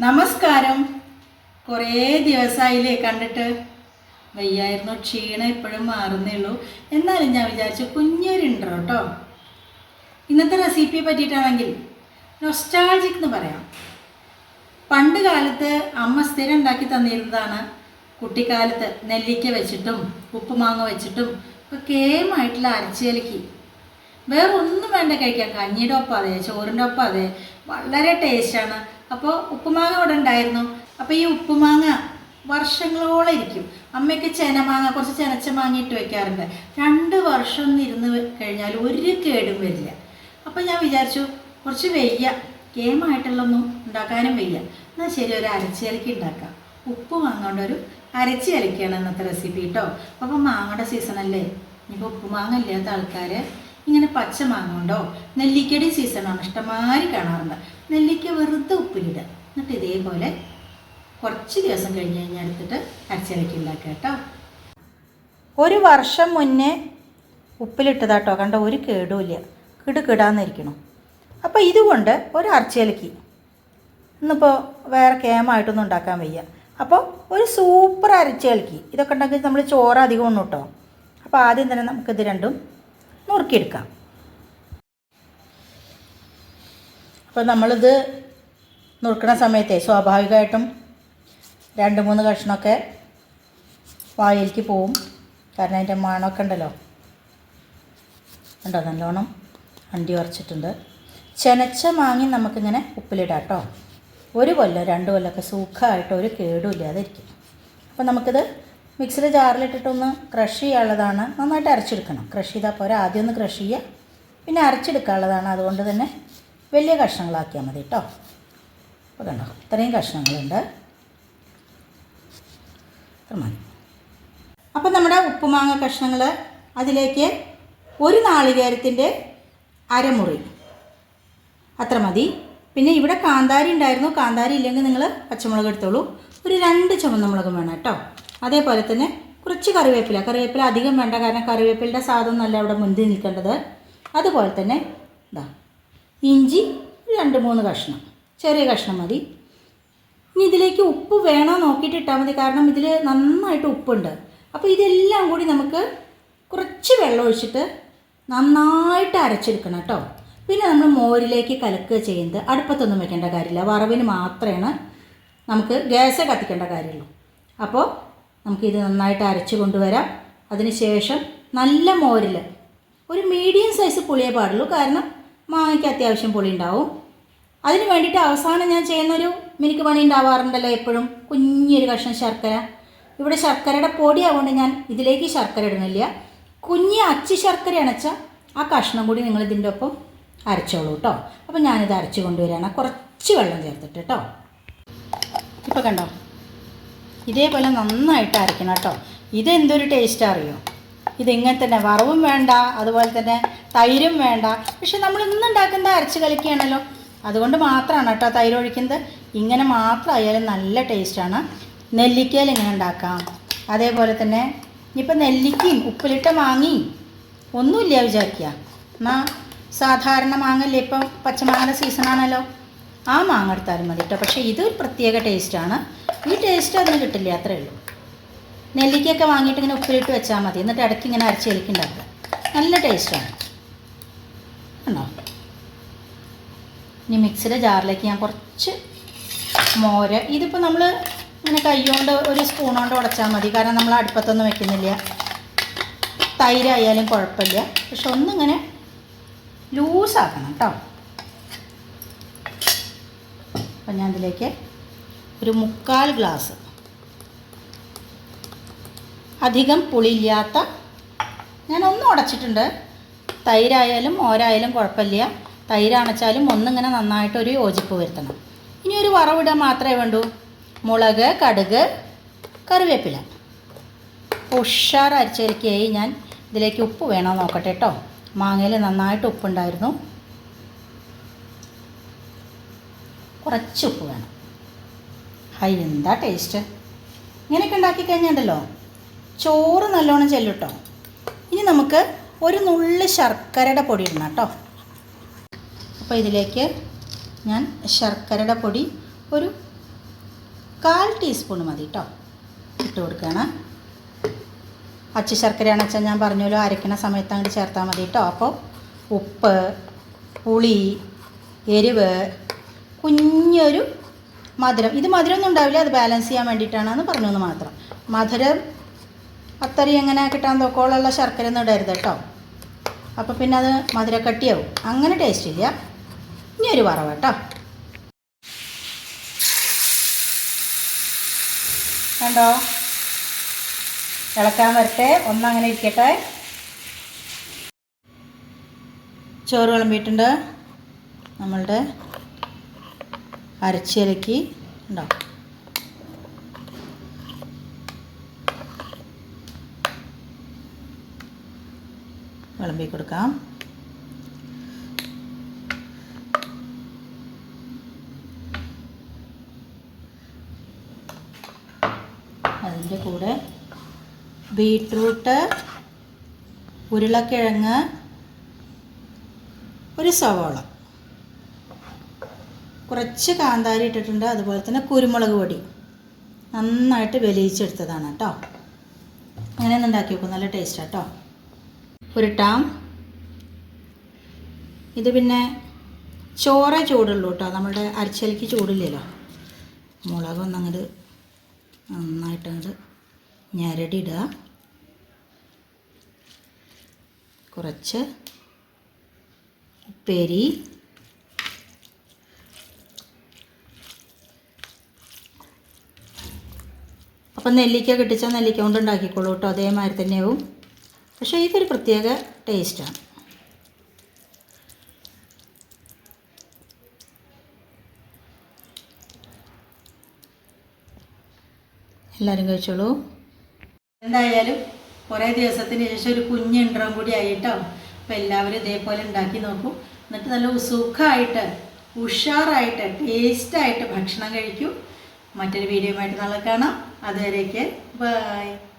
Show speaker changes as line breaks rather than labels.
നമസ്കാരം. കുറേ ദിവസമായില്ലേ കണ്ടിട്ട്? വയ്യായിരുന്നു ക്ഷീണം ഇപ്പോഴും മാറുന്നേ ഉള്ളൂ എന്നാലും ഞാൻ വിചാരിച്ചു കുഞ്ഞൊരു ഇൻട്രോ കേട്ടോ ഇന്നത്തെ റെസിപ്പിയെ പറ്റിയിട്ടാണെങ്കിൽ നൊസ്റ്റാൾജിക് എന്ന് പറയാം. പണ്ട് കാലത്ത് അമ്മ സ്ഥിരം ഉണ്ടാക്കി തന്നിരുന്നതാണ് കുട്ടിക്കാലത്ത് നെല്ലിക്ക വെച്ചിട്ടും ഉപ്പുമാങ്ങ വെച്ചിട്ടും ഒക്കെ കേമായിട്ടുള്ള അരച്ചിയലക്കി വേറെ ഒന്നും വേണ്ട കഴിക്കാം കഞ്ഞിയുടെ ഒപ്പം അതെ ചോറിന്റെ ഒപ്പം അതെ. വളരെ ടേസ്റ്റാണ് അപ്പോൾ ഉപ്പുമാങ്ങ ഇവിടെ ഉണ്ടായിരുന്നു. അപ്പോൾ ഈ ഉപ്പുമാങ്ങ വർഷങ്ങളോളം ഇരിക്കും. അമ്മയ്ക്ക് ചെനമാങ്ങ കുറച്ച് ചെനച്ച മാങ്ങ ഇട്ട് വെക്കാറുണ്ട്. രണ്ട് വർഷം ഇരുന്ന് കഴിഞ്ഞാൽ ഒരു കേടും വരില്ല. അപ്പം ഞാൻ വിചാരിച്ചു കുറച്ച് വെയ്യ. കേമായിട്ടുള്ളൊന്നും ഉണ്ടാക്കാനും വയ്യ. എന്നാൽ ശരി ഒരു അരച്ചിയലക്കി ഉണ്ടാക്കാം. ഉപ്പ് മാങ്ങോണ്ട് ഒരു അരച്ചി ഇന്നത്തെ റെസിപ്പി കേട്ടോ അപ്പം മാങ്ങയുടെ സീസണല്ലേ ഇനിയിപ്പോൾ ഉപ്പുമാങ്ങ ഇല്ലാത്ത ആൾക്കാർ ഇങ്ങനെ പച്ച മാങ്ങ കൊണ്ടോ നെല്ലിക്കയുടെ സീസണാണ് ഇഷ്ടമാതിരി കാണാറുണ്ട്. നെല്ലിക്ക വെറുതെ ഉപ്പിലിടുക. എന്നിട്ട് ഇതേപോലെ കുറച്ച് ദിവസം കഴിഞ്ഞ് കഴിഞ്ഞാൽ എടുത്തിട്ട് അരച്ചിലക്കി ഉണ്ടാക്കുക കേട്ടോ. ഒരു വർഷം മുന്നേ ഉപ്പിലിട്ടതാട്ടോ കണ്ട ഒരു കേടുമില്ല. കിടുകിടാന്നിരിക്കണം. അപ്പോൾ ഇതുകൊണ്ട് ഒരു അരച്ചിലക്കി. ഇന്നിപ്പോൾ വേറെ കേമായിട്ടൊന്നും ഉണ്ടാക്കാൻ വയ്യ. അപ്പോൾ ഒരു സൂപ്പർ അരച്ചിലക്കി. ഇതൊക്കെ ഉണ്ടെങ്കിൽ നമ്മൾ ചോറ് അധികം ഒന്നും കേട്ടോ അപ്പോൾ ആദ്യം തന്നെ നമുക്കിത് രണ്ടും നുറുക്കിയെടുക്കാം. അപ്പോൾ നമ്മളിത് നുറുക്കണ സമയത്തെ സ്വാഭാവികമായിട്ടും രണ്ട് മൂന്ന് കഷ്ണമൊക്കെ വായിലേക്ക് പോവും. കാരണം അതിന്റെ മണമൊക്കെ ഉണ്ടല്ലോ. ഉണ്ടോ നല്ലോണം അണ്ടി ഉറച്ചിട്ടുണ്ട്. ചെനച്ച മാങ്ങി നമുക്കിങ്ങനെ ഉപ്പിലിടാം കേട്ടോ. ഒരു കൊല്ലം രണ്ട് കൊല്ലമൊക്കെ സുഖമായിട്ട് ഒരു കേടുമില്ലാതെ ഇരിക്കും. അപ്പോൾ നമുക്കിത് മിക്സിയുടെ ജാറിലിട്ടിട്ടൊന്ന് ക്രഷ് ചെയ്യാനുള്ളതാണ്. നന്നായിട്ട് അരച്ചെടുക്കണം. ക്രഷ് ചെയ്താൽ പോരാ. ആദ്യം ഒന്ന് ക്രഷ് ചെയ്യുക. പിന്നെ അരച്ചെടുക്കാനുള്ളതാണ്. അതുകൊണ്ട് തന്നെ വലിയ കഷ്ണങ്ങളാക്കിയാൽ മതി കേട്ടോ അപ്പോൾ കണ്ടോ? ഇത്രയും കഷ്ണങ്ങളുണ്ട്. അപ്പം നമ്മുടെ ഉപ്പുമാങ്ങ കഷ്ണങ്ങൾ അതിലേക്ക് ഒരു നാളികേരത്തിന്റെ അരമുറി. അത്ര മതി. പിന്നെ ഇവിടെ കാന്താരി ഉണ്ടായിരുന്നു. കാന്താരി ഇല്ലെങ്കിൽ നിങ്ങൾ പച്ചമുളക് എടുത്തോളൂ. ഒരു രണ്ട് ചുവന്ന മുളകും വേണം കേട്ടോ അതേപോലെ തന്നെ കുറച്ച് കറിവേപ്പില. കറിവേപ്പില അധികം വേണ്ട കാരണം കറിവേപ്പിലയുടെ സാധനം നല്ല അവിടെ മുന്തി നിൽക്കേണ്ടത്. അതുപോലെ തന്നെ ഇതാ ഇഞ്ചി രണ്ട് മൂന്ന് കഷ്ണം ചെറിയ കഷ്ണം മതി. ഇനി ഇതിലേക്ക് ഉപ്പ് വേണോ നോക്കിയിട്ട് ഇട്ടാൽ മതി കാരണം ഇതിൽ നന്നായിട്ട് ഉപ്പുണ്ട്. അപ്പോൾ ഇതെല്ലാം കൂടി നമുക്ക് കുറച്ച് വെള്ളം ഒഴിച്ചിട്ട് നന്നായിട്ട് അരച്ചെടുക്കണം കേട്ടോ. പിന്നെ നമ്മൾ മോരിലേക്ക് കലക്കുക ചെയ്യുന്നത് അടുപ്പത്തൊന്നും വെക്കേണ്ട കാര്യമില്ല. വറവിന് മാത്രമാണ് നമുക്ക് ഗ്യാസ് കത്തിക്കേണ്ട കാര്യമുള്ളൂ. അപ്പോൾ നമുക്കിത് നന്നായിട്ട് അരച്ച് കൊണ്ടുവരാം. അതിനുശേഷം നല്ല മോരിൽ ഒരു മീഡിയം സൈസ് പുളിയേ പാടുള്ളൂ. കാരണം മാങ്ങയ്ക്ക് അത്യാവശ്യം പുളി ഉണ്ടാവും. അതിന് വേണ്ടിയിട്ട് അവസാനം ഞാൻ ചെയ്യുന്നൊരു മിനിക്ക് പണി ഉണ്ടാവാറുണ്ടല്ലോ എപ്പോഴും. കുഞ്ഞൊരു കഷ്ണം ശർക്കര. ഇവിടെ ശർക്കരയുടെ പൊടി ആവുകൊണ്ട് ഞാൻ ഇതിലേക്ക് ശർക്കര ഇടുന്നില്ല. കുഞ്ഞ് അച്ചി ശർക്കര അണച്ചാൽ ആ കഷ്ണം കൂടി നിങ്ങൾ ഇതിന്റെ ഒപ്പം അരച്ചോളൂ കേട്ടോ അപ്പോൾ ഞാനിത് അരച്ച് കൊണ്ടുവരികയാണ്. കുറച്ച് വെള്ളം ചേർത്തിട്ട് കേട്ടോ ഇപ്പോൾ കണ്ടോ? ഇതേപോലെ നന്നായിട്ട് അരയ്ക്കണം കേട്ടോ. ഇതെന്തൊരു ടേസ്റ്റ് അറിയോ? ഇതിങ്ങനെ തന്നെ വറവും വേണ്ട അതുപോലെ തന്നെ തൈരും വേണ്ട. പക്ഷെ നമ്മൾ ഇന്ന് ഉണ്ടാക്കുന്നത് അരച്ച് കലക്കിയാണല്ലോ. അതുകൊണ്ട് മാത്രമാണ് കേട്ടോ തൈര് ഒഴിക്കുന്നത്. ഇങ്ങനെ മാത്രമായാലും നല്ല ടേസ്റ്റാണ് നെല്ലിക്കയിൽ ഇങ്ങനെ ഉണ്ടാക്കാം. അതേപോലെ തന്നെ ഇപ്പം നെല്ലിക്കയും ഉപ്പിലിട്ട മാങ്ങയും ഒന്നുമില്ല വിചാരിക്കുക. എന്നാൽ സാധാരണ മാങ്ങല്ലേ ഇപ്പം പച്ചമാങ്ങയുടെ സീസണാണല്ലോ ആ മാങ്ങ എടുത്താലും മതി കേട്ടോ. പക്ഷേ ഇതൊരു പ്രത്യേക ടേസ്റ്റാണ് ഈ ടേസ്റ്റ് ഒന്നും കിട്ടില്ല അത്രേ ഉള്ളൂ. നെല്ലിക്കയൊക്കെ വാങ്ങിയിട്ട് ഇങ്ങനെ ഉപ്പിലിട്ട് വെച്ചാൽ മതി. എന്നിട്ട് ഇടയ്ക്ക് ഇങ്ങനെ അരച്ച് എലിക്കുണ്ടാക്കുക. നല്ല ടേസ്റ്റാണ് കണ്ടോ? ഇനി മിക്സിയുടെ ജാറിലേക്ക് ഞാൻ കുറച്ച് മോര്. ഇതിപ്പോൾ നമ്മൾ ഇങ്ങനെ കൈകൊണ്ട് ഒരു സ്പൂൺ കൊണ്ട് ഉടച്ചാൽ മതി. കാരണം നമ്മൾ അടുപ്പത്തൊന്നും വെക്കുന്നില്ല. തൈരായാലും കുഴപ്പമില്ല. പക്ഷെ ഒന്നിങ്ങനെ ലൂസാക്കണം കേട്ടോ. അപ്പം ഞാൻ ഇതിലേക്ക് ഒരു മുക്കാൽ ഗ്ലാസ് അധികം പുളിയില്ലാത്ത ഞാൻ ഒന്ന് ഉടച്ചിട്ടുണ്ട്. തൈരായാലും ഓരായാലും കുഴപ്പമില്ല. തൈരാണച്ചാലും ഒന്നിങ്ങനെ നന്നായിട്ടൊരു യോജിപ്പ് വരുത്തണം. ഇനി ഒരു വറവിടാൻ മാത്രമേ വേണ്ടൂ. മുളക് കടുക് കറിവേപ്പില. ഉഷാർ ഞാൻ. ഇതിലേക്ക് ഉപ്പ് വേണോ നോക്കട്ടെ കേട്ടോ മാങ്ങയിൽ നന്നായിട്ട് ഉപ്പുണ്ടായിരുന്നു. കുറച്ച് ഉപ്പ് ഹൈ എന്താ ടേസ്റ്റ് ഇങ്ങനെയൊക്കെ ഉണ്ടാക്കി കഴിഞ്ഞാണ്ടല്ലോ? ചോറ് നല്ലോണം ചെല്ലും കേട്ടോ ഇനി നമുക്ക് ഒരു നുള്ളി ശർക്കരയുടെ പൊടി ഇടണം കേട്ടോ. അപ്പോൾ ഇതിലേക്ക് ഞാൻ ശർക്കരയുടെ പൊടി ഒരു കാൽ ടീസ്പൂൺ മതി കേട്ടോ. ഇട്ട് കൊടുക്കുകയാണ്. അച്ചു ശർക്കരയാണെന്ന് വെച്ചാൽ ഞാൻ പറഞ്ഞല്ലോ അരയ്ക്കണ സമയത്ത് അങ്ങോട്ട് ചേർത്താൽ മതി കേട്ടോ. അപ്പോൾ ഉപ്പ് പുളി എരിവ് കുഞ്ഞൊരു മധുരം. ഇത് മധുരമൊന്നും ഉണ്ടാവില്ല അത് ബാലൻസ് ചെയ്യാൻ വേണ്ടിയിട്ടാണെന്ന് പറഞ്ഞതെന്ന് മാത്രം. മധുരം അത്തറി എങ്ങനെ കിട്ടാൻ തോക്കോളുള്ള ശർക്കര ഒന്നും ഇടരുത് കേട്ടോ. അപ്പോൾ പിന്നെ അത് മധുരക്കട്ടിയാവും. അങ്ങനെ ടേസ്റ്റ് ഇല്ല. ഇനി ഒരു വറവ് കേട്ടോ. കണ്ടോ? ഇളക്കാൻ വരട്ടെ. ഒന്നങ്ങനെ ഇരിക്കട്ടെ. ചോറ് വിളമ്പിയിട്ടുണ്ട് നമ്മളുടെ അരച്ചിലക്ക് ഉണ്ടോ? വിളമ്പി കൊടുക്കാം. അതിന്റെ കൂടെ ബീട്രൂട്ട് ഉരുളക്കിഴങ്ങ് ഒരു സവാള. കുറച്ച് കാന്താരി ഇട്ടിട്ടുണ്ട്. അതുപോലെ തന്നെ കുരുമുളക് പൊടി. നന്നായിട്ട് വെലിയിച്ചെടുത്തതാണ് കേട്ടോ. അങ്ങനെ ഒന്ന് ഉണ്ടാക്കി വെക്കും നല്ല ടേസ്റ്റാണ് കേട്ടോ. ഉരുട്ടാം. ഇത് പിന്നെ ചോറ ചൂടുള്ളൂ കേട്ടോ. നമ്മുടെ അരച്ചലിക്ക് ചൂടില്ലല്ലോ. മുളകൊന്നും അങ്ങോട്ട് നന്നായിട്ട് അങ്ങോട്ട് ഞരടിയിടുക. കുറച്ച് ഉപ്പേരി. അപ്പം നെല്ലിക്ക കിട്ടിച്ചാൽ നെല്ലിക്ക കൊണ്ട് ഉണ്ടാക്കിക്കോളൂ കേട്ടോ. അതേമാതിരി തന്നെയാവും. പക്ഷേ ഇതൊരു പ്രത്യേക ടേസ്റ്റാണ് എല്ലാവരും കഴിച്ചോളൂ. എന്തായാലും കുറേ ദിവസത്തിന് ശേഷം ഒരു കുഞ്ഞ് കൂടി ആയിട്ടോ. അപ്പോൾ എല്ലാവരും ഇതേപോലെ ഉണ്ടാക്കി നോക്കും. എന്നിട്ട് നല്ല സുഖമായിട്ട് ഉഷാറായിട്ട് ടേസ്റ്റായിട്ട് ഭക്ഷണം കഴിക്കും. മറ്റൊരു വീഡിയോ ആയിട്ട് നാളെ കാണാം. അതുവരേക്ക് ബൈ.